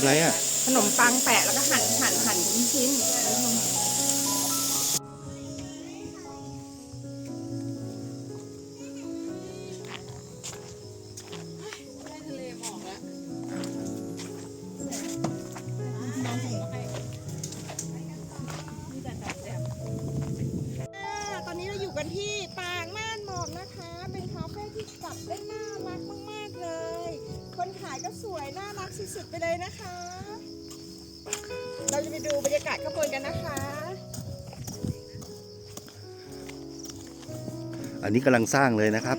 อะไรอะ ขนมปังแปะแล้วก็หั่นหั่นหั่นเป็นชิ้น คนขายก็สวยน่ารักสุดๆไปเลยนะคะ เราจะไปดูบรรยากาศข้างบนกันนะคะ อันนี้กำลังสร้างเลยนะครับ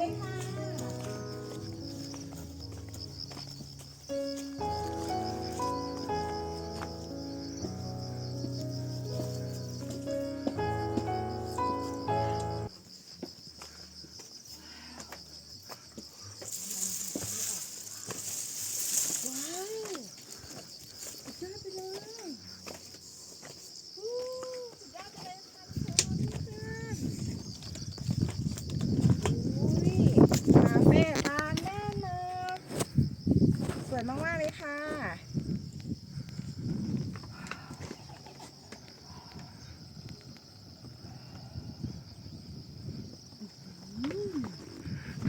วยมากๆเลยค่ะ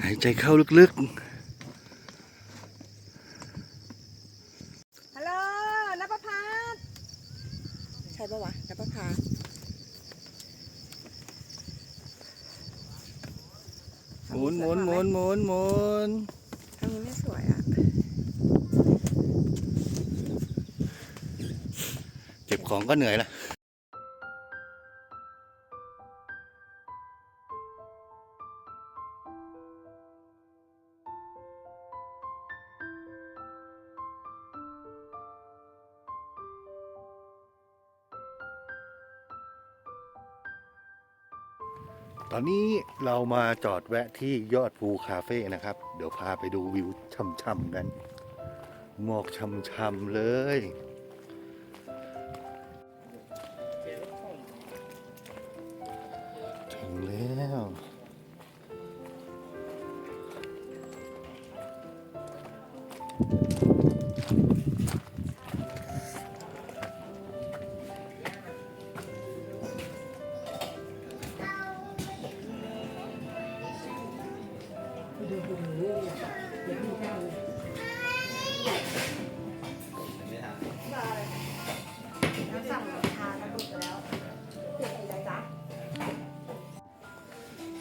หายใจเข้าลึกลโหลนภพัฒน์ใช่ปะวะนภพัฒน์ ๆ หมุนหมุนหมุนหมุนหมุน ทางนี้ไม่สวยอะ เก็บของก็เหนื่อยละตอนนี้เรามาจอดแวะที่ยอดภูคาเฟ่นะครับ เดี๋ยวพาไปดูวิวช่ำๆกัน หมอกช่ำๆเลย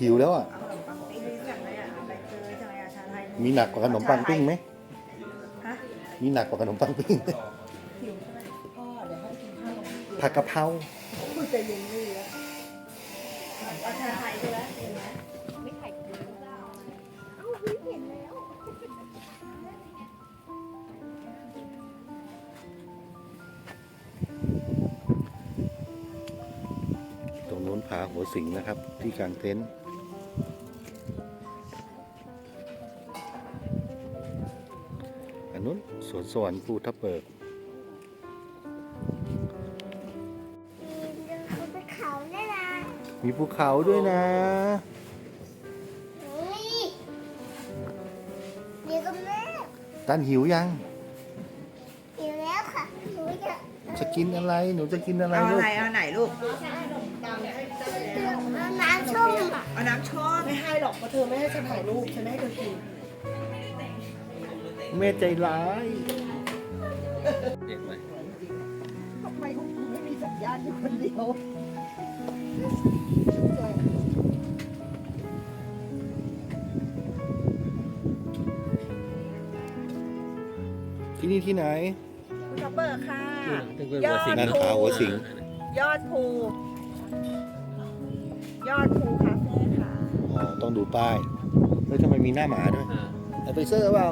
หิวแล้วอะ เอาขนมปังปิ้งสั่งอะไรอะใบเตยสั่งอะไรอะชาไทยมีหนักกว่าขนมปังปิ้งไหม ฮะมีหนักกว่าขนมปังปิ้งไหมหิวใช่ไหมพ่อเดี๋ยวให้กินข้าวตรงนี้ผักกะเพรา คุยใจเย็นเลยแล้วเอาชาไทยใช่ไหมเห็นไหมไม่ไข่กับหรือเปล่าเอ้าพี่เห็นแล้ว ตรงนู้นผาหัวสิงนะครับ ที่กลางเต็นท์ สวนสวรรค์ภูทับเบิกคุณไปเขาได้นะมีภูเขาด้วยนะ นี่เดี๋ยวกับแม่ตันหิวยังอยู่แล้วค่ะหนูจะจะกินอะไร หนูจะกินอะไรเอาลูอะกไรเอาไหนลูกเอาน้ำส้มเอาน้ำช้อนไม่ให้หรอกเพราะเธอไม่ให้ฉันถ่ายรูปฉันไม่ให้เธอกิน แม่ใจร้ายทำไมของกูไม่มีสัญญาณอยู่คนเดียวที่นี่ที่ไหนคุณทับเบิกค่ะ ยอดนั่นภูผาหัวสิงยอดภู ยอดภูคาเฟ่ค่ะ อ๋อ ต้องดูป้าย เฮ้ยทำไมมีหน้าหมาด้วยไอไปเซอร์เปล่า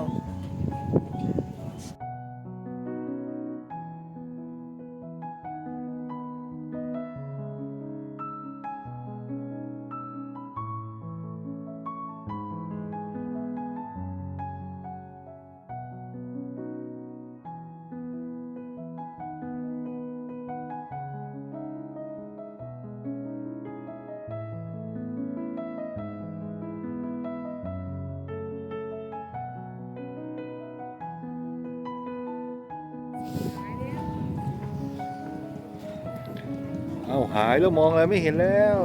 เอาหายแล้วมองอะไรไม่เห็นแล้ว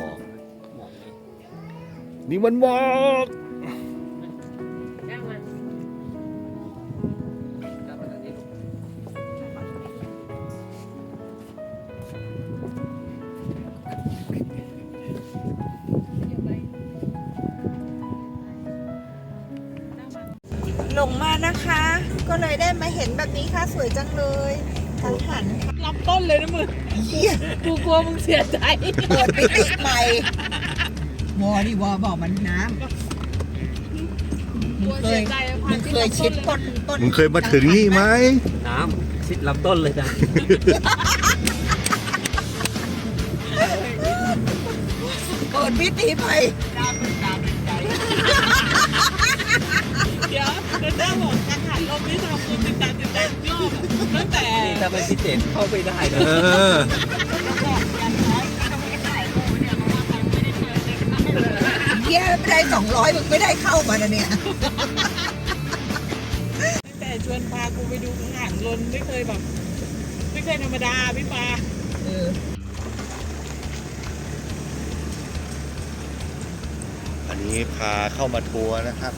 มอกนี่มันมอก มาเห็นแบบนี้ค่ะสวยจังเลยกังหันรับต้นเลยนะมึงเหี้ยกูกลัวมึงเสียใจเปิดมิติใหม่วอดิวอบอกมันน้ำกลัวเสียใจอะมึงเคยชิดต้นต้นมึงเคยมาถึงนี่ไหมน้ำชิดลำต้นเลยนะเปิดมิติใหม่ ตั้งแต่นี่ถ้าเป็นพิเศษเข้าไม่ได้นะเออเหี้ยไม่ได้สองร้อยมึงไม่ได้เข้ามานะเนี่ย ตั้งแต่ชวนพากูไปดูกังหันลมไม่เคยแบบ ไม่เคยธรรมดาพี่ปาเอออันนี้พาเข้ามาทัวร์นะครับ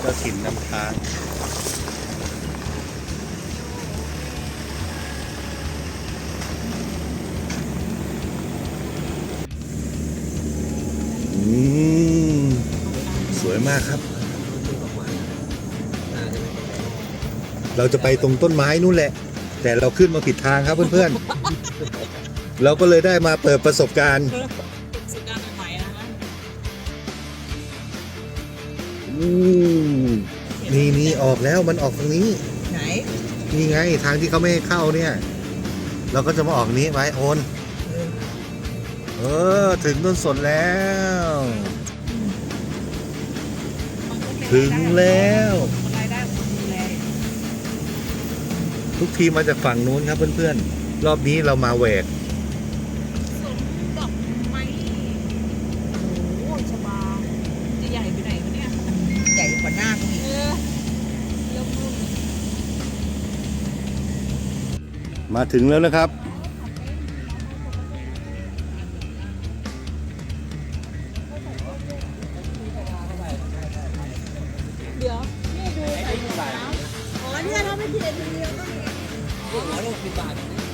เจ้าถิ่นนำทาง อืมสวยมากครับ เราจะไปตรงต้นไม้นู่นแหละ แต่เราขึ้นมาผิดทางครับเพื่อนๆ เราก็เลยได้มาเปิดประสบการณ์เป็นสุดการใหม่ๆนะคะอู้นี่นี่ออกแล้วมันออกตรงนี้ ไหน นี่ไงทางที่เขาไม่ให้เข้าเนี่ย เราก็จะมาออกนี้ไว้โอน เออ ถึงต้นสนแล้ว ถึงแล้วมันรายได้ของดูแลทุกทีมมาจากฝั่งนู้นครับเพื่อนๆ รอบนี้เรามาแหวกสมดอกไม้โอ้โหชบาจะใหญ่ไปไหนวะเนี่ยใหญ่กว่าหน้ากูอีกเออเริ่มรุ่งมาถึงแล้วนะครับ ร้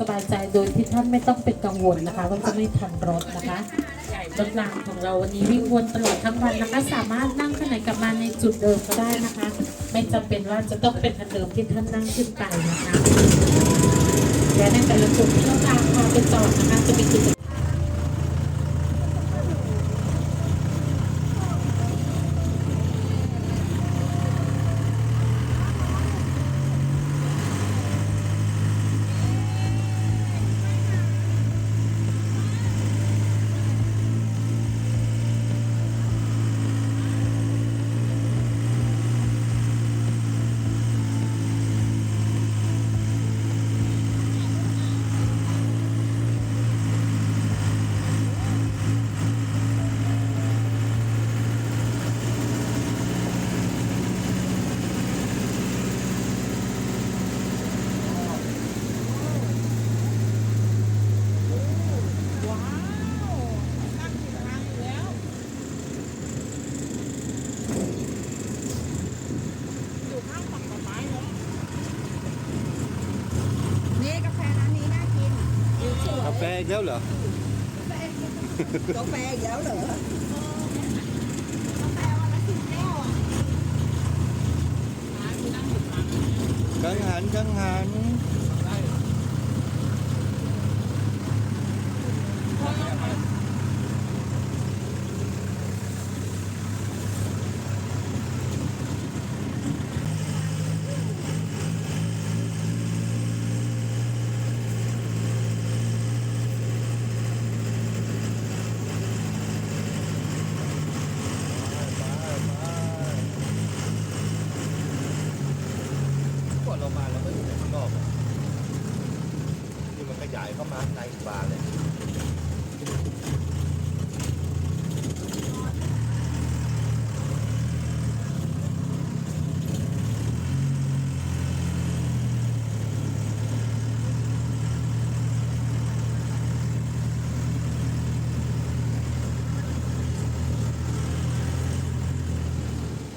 สบายใจโดยที่ท่านไม่ต้องเป็นกังวลนะคะว่าจะไม่ทันรถนะคะรถรางของเราวันนี้วิ่งวนตลอดทั้งวันนะคะสามารถนั่งขไหนกลับมาในจุดเดิมก็ได้นะคะ ไม่จำเป็นว่าจะต้องเป็นทันเดิมที่ท่านนั่งขึ้นไปนะคะและในแต่ละจุดที่เราทางพาไปจอดนะคะจะมีกิจ อีกแล้วเหรอ กาแฟอีกแล้วเหรอ กังหันกังหันก่อนเรามาเราก็อยู่ข้างนอกอะนี่มันขยายเข้ามาในอีกบานเลย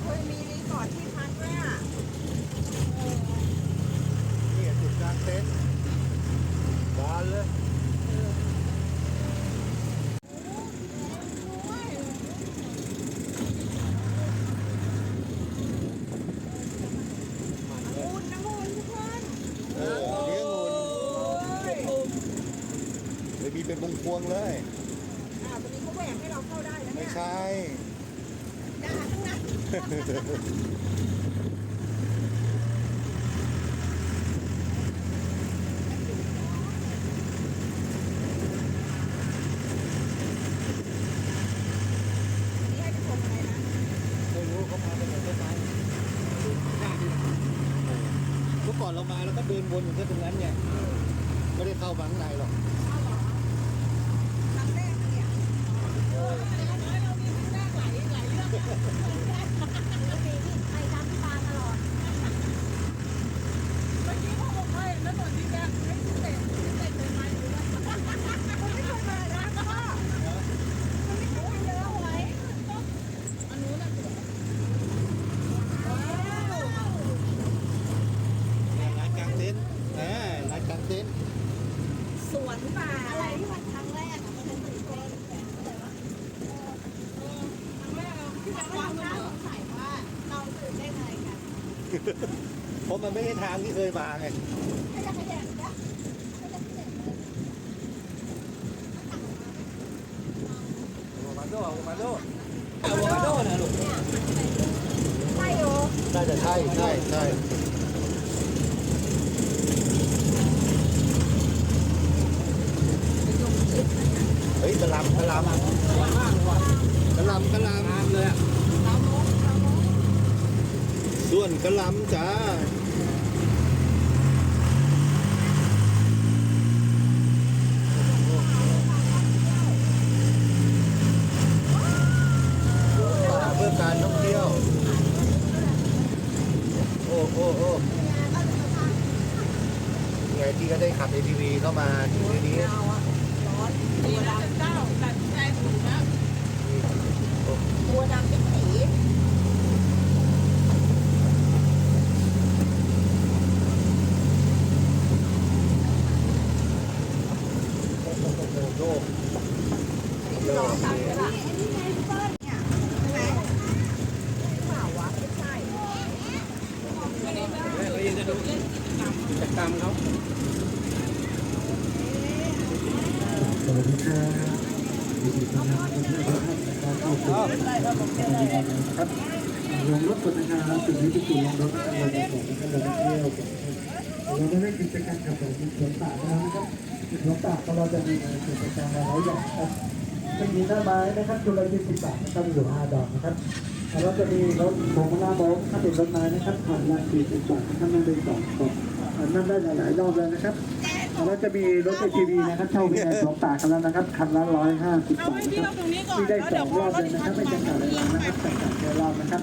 เคยมีรีสอร์ทที่พักด้วยอะ นี่จุดกลางเต็นท์บานเลย มูลนะมูลทุกคน เออเลี้ยงงูเลยมีเป็นวงพวงเลย อ่าตอนนี้เขาแหวกให้เราเข้าได้แล้ว ไม่ เนี่ย ใช่ ด่าทั้งนั้นนี่ให้กระทงอะไรนะ ไม่รู้เขาพาไปไหนต้นไม้เมื่ อดเรามาเราก็เดินวนอยู่แค่ตรงนั้นไงไม่ได้เข้ามาข้างในหรอก ครั้งแรกนะเนี่ยมันไม่เคยมานะพ่อมันไม่เคยเยอะไว้ ร้านกลางเต็นท์แหมร้านกลางเต็นท์ สวนป่าอะไรที่มันครั้งแรกอะมันเป็นตื่นเต้นแต่ว่าที่มันความน่าสงสัยว่าเราตื่นเต้นอะไรกัน เพราะมันไม่ใช่ทางที่เคยมาไง ไม่จะขยันนะไม่จะขยัน โอมาโดโอมาโดโอมาโดนะลูก ใช่โอ น่าจะใช่ใช่ใช่เฮ้ยกระหลำกระหลำกระหลำกระหล งามเลยอะำส่วนกระหลำจ้าป่าเพื่อการท่องเที่ยว โอ้โอ้โอ้ไงที่ก็ได้ขับ ATV เข้ามาถึงที่นี้เราอะร้อน ดีนะเจ้าตัดใจถูกนะ ตัวดำเป็นสี โอ้โหโลก ลองสั่งเลยล่ะนี่ไงพี่เปิ้ลเนี่ยใช่ไหมเปล่าวะไม่ใช่ เรายังจะดูกิจกรรมเขา สวัสดีครับยินดีต้อนรับทุกท่านนะ ครับลงรถก่อนนะครับจุดนี้เป็นจุดลงรถนะครับเราจะบอกนะครับเราเที่ยวเราได้กิจกรรมกับผมสวนป่านะครับสวนป่าของเราจะมีกิจกรรมหลายอย่างครับไม่มีหน้าไม้นะครับจุดละยี่สิบบาทนะครับอยู่ห้าดอกนะครับแล้วเราจะมีรถโบกหน้าโบกถ้าเป็นรถไม้นะครับผ่านละสี่สิบบาทถ้านั่งได้สองคนนั่งได้หลายๆรอบเลยนะครับ แล้วจะมีรถไอทีวีนะครับเช่าวินัยสองตากันแล้วนะครับคันละร้อยห้าสิบบาทนะครับที่ได้สองรอบเลยนะครับไม่จำกัดเวลานะครับแต่การเที่ยวรอบนะครับ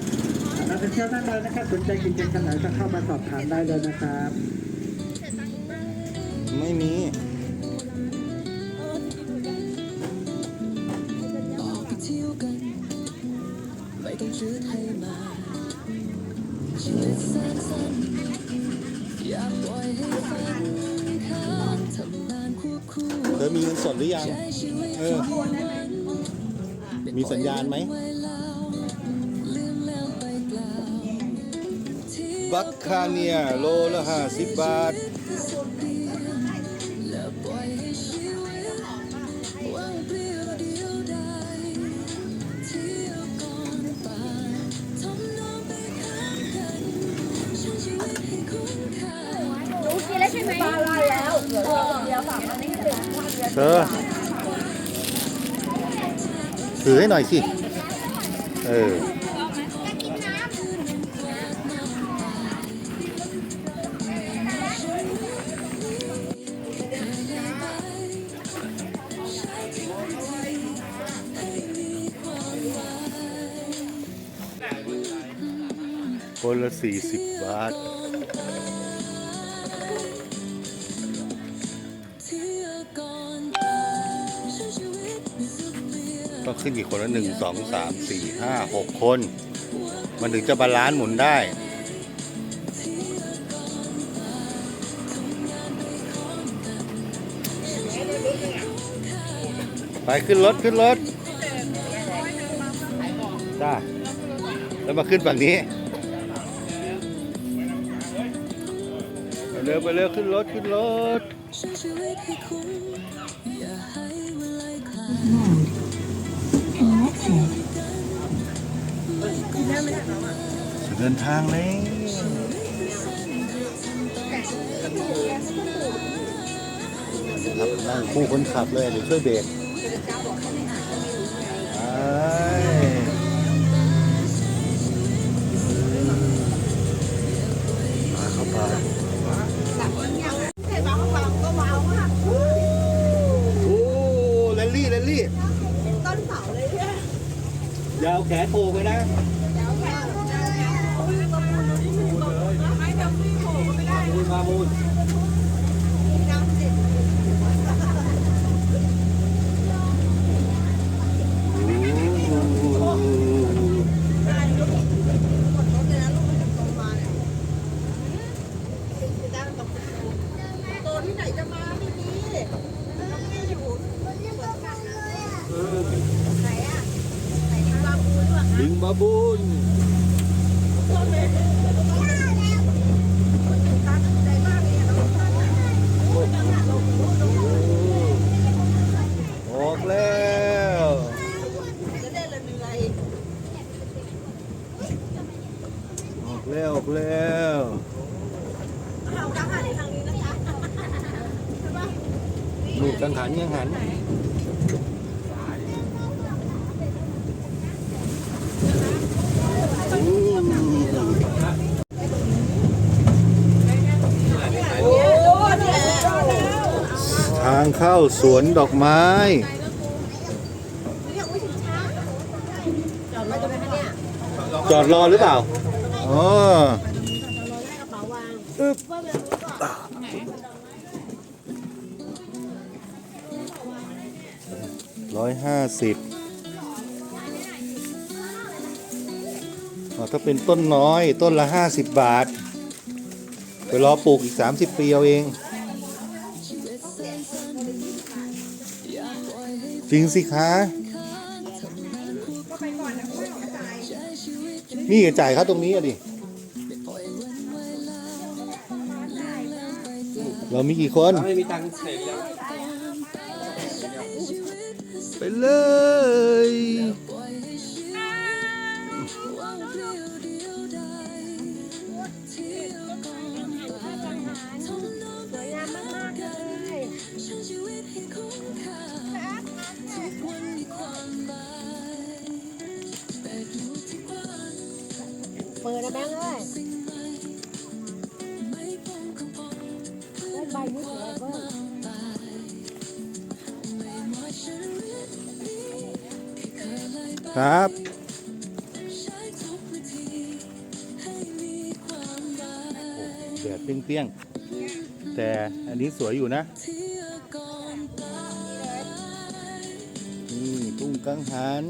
นักท่องเที่ยวท่านใดนะครับสนใจกิจกรรมไหนก็เข้ามาสอบถามได้เลยนะครับ ไม่มีออกไปเที่ยวกันไม่ต้องชืดให้มาชีวิตสั้นๆอยากปล่อยให้ฝัน อมีเงินสดหรือยังใช้ชีวิตเออ มีสัญญาณไหมไว้แล้วลืมแล้วไปเปล่าที่บัคคาเนียโลละห้าสิบบาท ถือให้หน่อยสิ เออ คนละสี่สิบบาท ขึ้นกี่คนละหนึ่งสองสามสี่ห้าหกคน มันถึงจะบาลานซ์หมุนได้ไปขึ้นรถขึ้นรถจ้าแล้วมาขึ้นฝั่งนี้ไปเร็วไปเร็วขึ้นรถขึ้นรถ ใช้ชีวิตให้คุ้มอย่าให้เวลาคลายเดินทางเลยครับนั่งคู่คนขับเลยเดี๋ยวช่วยเบรกไปมาเข้าไปโอ้แรลลี่แรลลี่ ต้นเสาเลยเนี่ยยาวแขนโผล่ไปนะ มูลมามูลลิงบาบูนออกแล้ว ออกแล้วออกแล้วลูกกังหันยังหันทางเข้าสวนดอกไม้จอดรอหรือเปล่า อ๋ออึ๊บร้อยห้าสิบถ้าเป็นต้นน้อยต้นละห้าสิบบาท ไปรอปลูกอีกสามสิบปีเอาเอง จริงสิคะ นี่จ่ายค่าตรงนี้อะดิ เรามีกี่คน ไม่มีตังค์เสร็จแล้ว ไปเลย เปิดนะแบงค์เอ้ยใหม่ไม่ปองคำพองเพื่อนใบยุทธแล้ยไม่ว่าชีวิตนี้แค่เคยไล่ไปครับใช้ทุกวิธีให้มีความหมายแดดเปรี้ยงๆ แต่อันนี้สวยอยู่นะเที่กุ้งกังหัน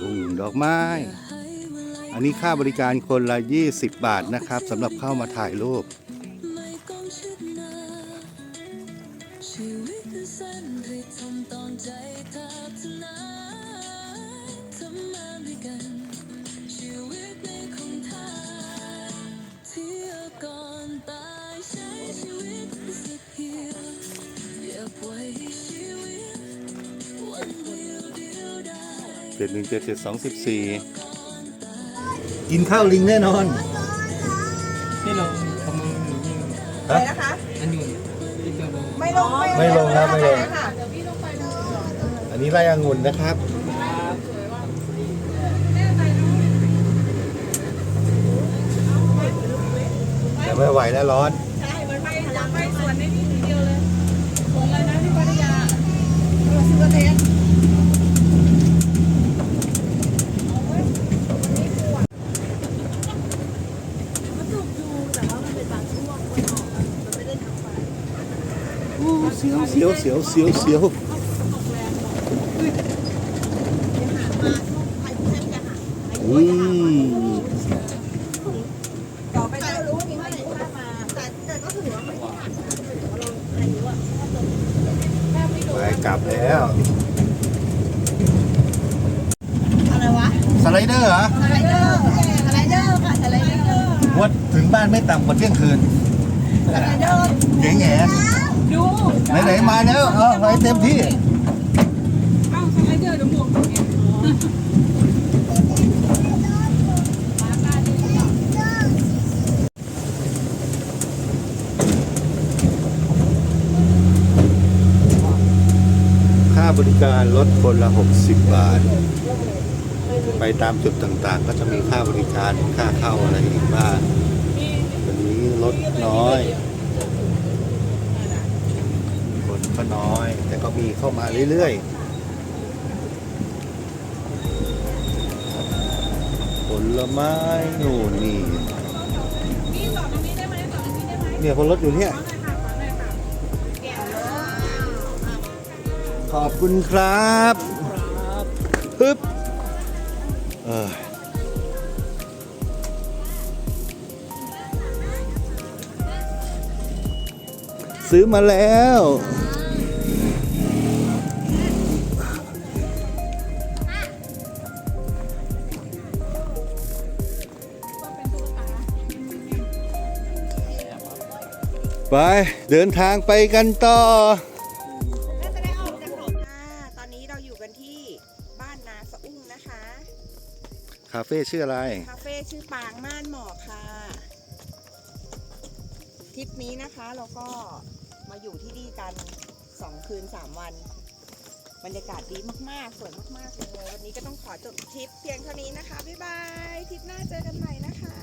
ถุงดอกไม้ อันนี้ค่าบริการคนละ 20 บาทนะครับสำหรับเข้ามาถ่ายรูป เจ็ดหนึ่งเจ็ดเจ็ดสองสิบสี่กินข้าวลิงแน่นอนนี่ลงประมาณหนึ่งอะไรนะคะ อันอยู่ที่เดียวลงไม่ลงไม่ลงครับไม่ลงค่ะอันนี้ไร่องุ่นนะครับแต่ไม่ไหวแล้วร้อนใช่มันไปจะไปสวนในนี่ทีเดียวเลยสวนอะไรนะที่พัทยาซื้อเทส เสียวเสียวเสียวเสียวเสียวอืมต่อไปก็รู้ว่ามีให้ค่ามาแต่แต่ก็ถือว่าไม่ได้หักนะถือว่าเราอายุอะไปกลับแล้ว อะไรวะ สไลเดอร์เหรอ สไลเดอร์ สไลเดอร์ค่ะ สไลเดอร์ว่าถึงบ้านไม่ต่ำกว่าเที่ยงคืน สไลเดอร์แง่แง่ ดูไหนๆมาแล้วเออไปเต็มที่เอ้าสไลเดอร์เดี๋ยวหมวกตกเองค่าบริการลดคนละ 60 บาท ไปตามจุดต่างๆ ก็จะมีค่าบริการค่าเข้าอะไรอีกบ้างวันนี้ลดน้อย คนก็น้อย แต่ก็ มีเข้ามาเรื่อยๆ ผลไม้นู่นนี่เนี่ยคนรถอยู่เนี่ย ขอหน่อยค่ะขอหน่อยค่ะแกะเลยขอบคุณครับปึ๊บเออซื้อมาแล้ว ไปเดินทางไปกันต่อ น่าจะได้ออกจากหนองค่ะตอนนี้เราอยู่กันที่บ้านนาสะอุ้งนะคะ คาเฟ่ชื่ออะไร คาเฟ่ชื่อปางม่านหมอกค่ะ ทริปนี้นะคะเราก็มาอยู่ที่นี่กัน 2 คืน 3 วัน บรรยากาศดีมากๆ สวยมากๆเลยวันนี้ก็ต้องขอจบทริปเพียงเท่านี้นะคะ บ๊ายบาย ทริปหน้าเจอกันใหม่นะคะ